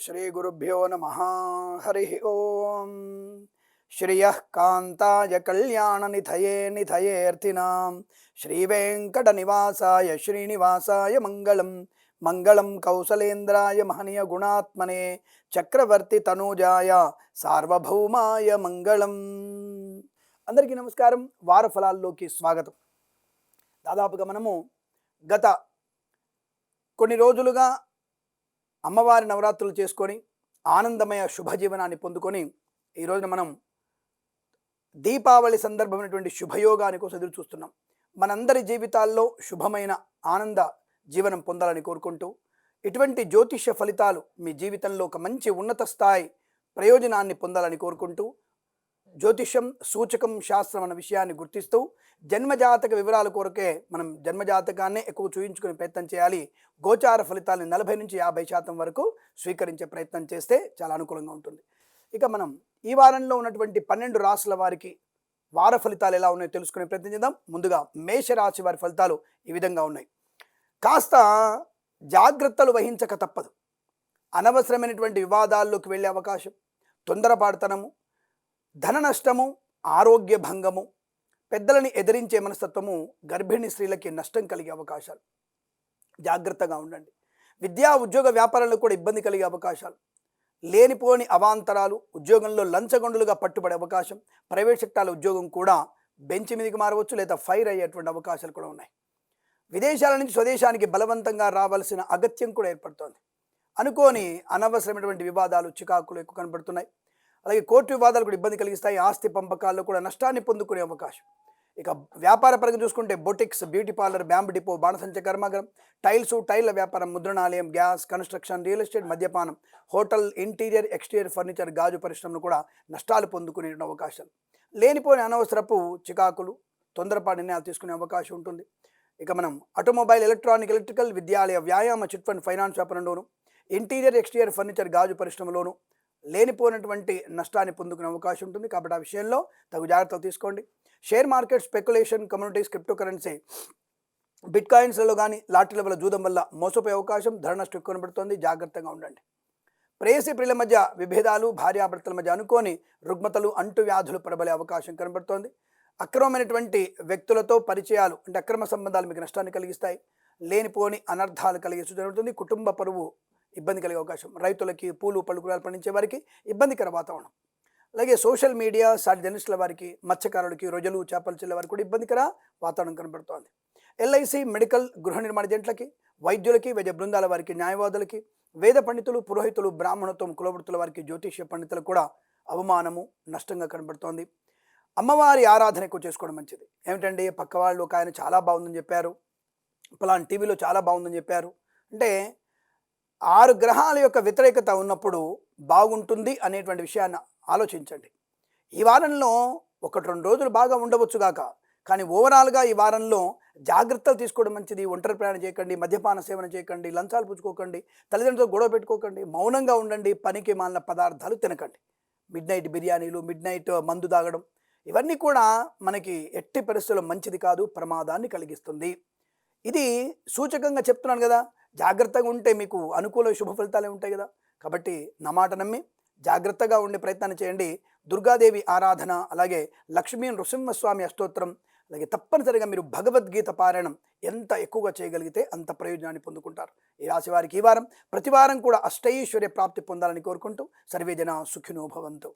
శ్రీగురుభ్యో నమ హరి ఓం శ్రియ కాంతాయ కళ్యాణనిధయే నిధయేర్తినాం శ్రీవేంకట నివాసాయ శ్రీనివాసాయ మంగళం మంగళం కౌసలేంద్రాయ మహనీయ గుణాత్మనే చక్రవర్తి తనూజాయ సార్వభౌమాయ మంగళం అందరికీ నమస్కారం. వార ఫలాల్లోకి స్వాగతం. దాదాపుగా మనము గత కొన్ని రోజులుగా అమ్మవారి నవరాత్రులు చేసుకొని ఆనందమయ శుభజీవనాన్ని పొందుకొని ఈ రోజున మనం దీపావళి సందర్భమైనటువంటి శుభయోగాని కోసం ఎదురు చూస్తున్నాం. మనందరి జీవితాల్లో శుభమైన ఆనంద జీవనం పొందాలని కోరుకుంటూ ఇటువంటి జ్యోతిష్య ఫలితాలు మీ జీవితంలో ఒక మంచి ఉన్నత స్థాయి ప్రయోజనాన్ని పొందాలని కోరుకుంటూ జ్యోతిషం సూచకం శాస్త్రం అన్న విషయాన్ని గుర్తిస్తూ జన్మజాతక వివరాల కొరకే మనం జన్మజాతకాన్నే ఎక్కువ చూయించుకునే ప్రయత్నం చేయాలి. గోచార ఫలితాలను నలభై నుంచి యాభై శాతం వరకు స్వీకరించే ప్రయత్నం చేస్తే చాలా అనుకూలంగా ఉంటుంది. ఇక మనం ఈ వారంలో ఉన్నటువంటి పన్నెండు రాసుల వారికి వార ఫలితాలు ఎలా ఉన్నాయో తెలుసుకునే ప్రయత్నం చేద్దాం. ముందుగా మేషరాశి వారి ఫలితాలు ఈ విధంగా ఉన్నాయి. కాస్త జాగ్రత్తలు వహించక తప్పదు. అనవసరమైనటువంటి వివాదాల్లోకి వెళ్ళే అవకాశం తొందరపాడుతనము ధన నష్టము ఆరోగ్య భంగము పెద్దలని ఎదిరించే మనస్తత్వము గర్భిణీ స్త్రీలకి నష్టం కలిగే అవకాశాలు. జాగ్రత్తగా ఉండండి. విద్యా ఉద్యోగ వ్యాపారాలకు కూడా ఇబ్బంది కలిగే అవకాశాలు. లేనిపోని అవాంతరాలు ఉద్యోగంలో లంచగొండులుగా పట్టుబడే అవకాశం ప్రైవేట్ సెక్టార్ల ఉద్యోగం కూడా బెంచ్ మీదకి మారవచ్చు లేదా ఫైర్ అయ్యేటువంటి అవకాశాలు కూడా ఉన్నాయి. విదేశాల నుంచి స్వదేశానికి బలవంతంగా రావాల్సిన అగత్యం కూడా ఏర్పడుతోంది. అనుకోని అనవసరమైనటువంటి వివాదాలు చికాకులు ఎక్కువ కనబడుతున్నాయి. అలాగే కోర్టు వివాదాలు కూడా ఇబ్బంది కలిగిస్తాయి. ఆస్తి పంపకాల్లో కూడా నష్టాన్ని పొందుకునే అవకాశం. ఇక వ్యాపార పరంగా చూసుకుంటే బొటిక్స్ బ్యూటీ పార్లర్ బ్యాంబ్ డిపో బాణసంచ కర్మాగారం టైల్స్ టైల్ల వ్యాపారం ముద్రణాలయం గ్యాస్ కన్స్ట్రక్షన్ రియల్ ఎస్టేట్ మద్యపానం హోటల్ ఇంటీరియర్ ఎక్స్టీరియర్ ఫర్నిచర్ గాజు పరిశ్రమలు కూడా నష్టాలు పొందుకునే అవకాశాలు. లేనిపోయిన అనవసరపు చికాకులు తొందరపాటు నిర్ణయాలు తీసుకునే అవకాశం ఉంటుంది. ఇక మనం ఆటోమొబైల్ ఎలక్ట్రానిక్ ఎలక్ట్రికల్ విద్యాలయ వ్యాయామ చిట్ ఫండ్ ఫైనాన్స్ వ్యాపారంలోను ఇంటీరియర్ ఎక్స్టీరియర్ ఫర్నిచర్ గాజు పరిశ్రమలోను లేనిపోయినటువంటి నష్టాన్ని పొందుకునే అవకాశం ఉంటుంది. కాబట్టి ఆ విషయంలో తగు జాగ్రత్తలు తీసుకోండి. Share market speculation communities crypto currency bit కాయిన్స్లలో కానీ లాటరీల వల్ల జూదం వల్ల మోసపోయే అవకాశం ధర నష్టం ఎక్కువ కనబడుతుంది జాగ్రత్తగా ఉండండి. ప్రేయసి ప్రియుల మధ్య విభేదాలు భార్యాభర్తల మధ్య అనుకోని రుగ్మతలు అంటు వ్యాధులు ప్రబలే అవకాశం కనబడుతోంది. అక్రమమైనటువంటి వ్యక్తులతో పరిచయాలు అంటే అక్రమ సంబంధాలు మీకు నష్టాన్ని కలిగిస్తాయి. లేనిపోని అనర్థాలు కలిగే సూచన ఉంటుంది కుటుంబ పరువు ఇబ్బంది కలిగే అవకాశం. రైతులకి పూలు పళ్ళు పండించే వారికి ఇబ్బందికర వాతావరణం. అలాగే సోషల్ మీడియా సాటి జర్నలిస్టుల వారికి మత్స్యకారులకి రొజలు చేపలు చెల్లే వారికి కూడా ఇబ్బందికర వాతావరణం కనబడుతోంది. ఎల్ఐసి మెడికల్ గృహ నిర్మాణ జంట్లకి వైద్యులకి వైద్య బృందాల వారికి న్యాయవాదులకి వేద పండితులు పురోహితులు బ్రాహ్మణత్వం కులవృత్తుల వారికి జ్యోతిష్య పండితులకు కూడా అవమానము నష్టంగా కనబడుతోంది. అమ్మవారి ఆరాధన ఎక్కువ చేసుకోవడం మంచిది. ఏమిటండి? పక్క వాళ్ళు ఒక ఆయన చాలా బాగుందని చెప్పారు. పలానా టీవీలో చాలా బాగుందని చెప్పారు. అంటే ఆరు గ్రహాల యొక్క వ్యతిరేకత ఉన్నప్పుడు బాగుంటుంది అనేటువంటి విషయాన్ని ఆలోచించండి. ఈ వారంలో ఒకటి రెండు రోజులు బాగా ఉండవచ్చు గాక కానీ ఓవరాల్గా ఈ వారంలో జాగ్రత్తలు తీసుకోవడం మంచిది. ఒంటరి ప్రయాణం చేయకండి మద్యపాన సేవన చేయకండి లంచాలు పుచ్చుకోకండి తల్లిదండ్రులతో గొడవ పెట్టుకోకండి మౌనంగా ఉండండి పనికి మాలిన పదార్థాలు తినకండి. మిడ్ నైట్ బిర్యానీలు మిడ్ నైట్ మందు తాగడం ఇవన్నీ కూడా మనకి ఎట్టి పరిస్థితుల్లో మంచిది కాదు ప్రమాదాన్ని కలిగిస్తుంది. ఇది సూచకంగా చెప్తున్నాను కదా జాగ్రత్తగా ఉంటే మీకు అనుకూల శుభ ఫలితాలే ఉంటాయి కదా. కాబట్టి నా మాట నమ్మి జాగ్రత్తగా ఉండే ప్రయత్నాన్ని చేయండి. దుర్గాదేవి ఆరాధన అలాగే లక్ష్మీ నృసింహస్వామి అష్టోత్తరం అలాగే తప్పనిసరిగా మీరు భగవద్గీత పారాయణం ఎంత ఎక్కువగా చేయగలిగితే అంత ప్రయోజనాన్ని పొందుకుంటారు. ఈ రాశి వారికి ఈ వారం ప్రతి వారం కూడా అష్టైశ్వర్య ప్రాప్తి పొందాలని కోరుకుంటూ సర్వేజన సుఖినో భవంతు.